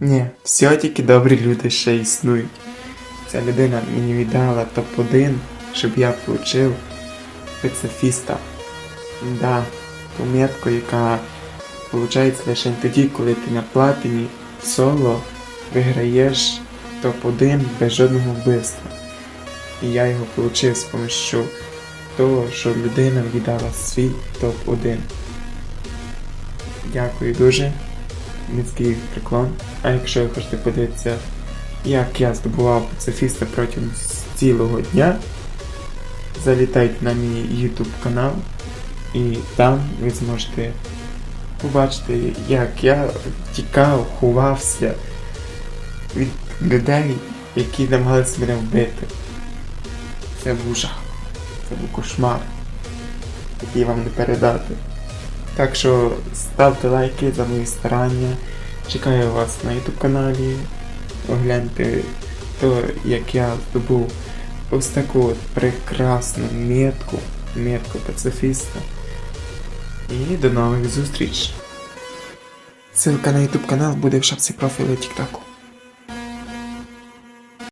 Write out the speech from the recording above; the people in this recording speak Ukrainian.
Ні, все тільки добрі люди ще існують. Ця людина мені віддала топ-1, щоб я получив пацифіста. Да, ту метку, яка получається лише тоді, коли ти на платині соло виграєш топ-1 без жодного вбивства. І я його получив з помощью того, що людина віддала свій топ-1. Дякую дуже. Низький приклон. А якщо ви хочете подивитися, як я здобував пацифіста протягом цілого дня, залітайте на мій YouTube канал і там ви зможете побачити, як я втікав, ховався від людей, які намагалися мене вбити. Це був жах. Це був кошмар, який вам не передати. Так що ставте лайки за мої старання. Чекаю вас на YouTube каналі. Огляньте то, як я здобув ось таку от прекрасну метку, метку пацифіста. І до нових зустріч. Ссылка на YouTube канал буде в шапці профілю TikTok.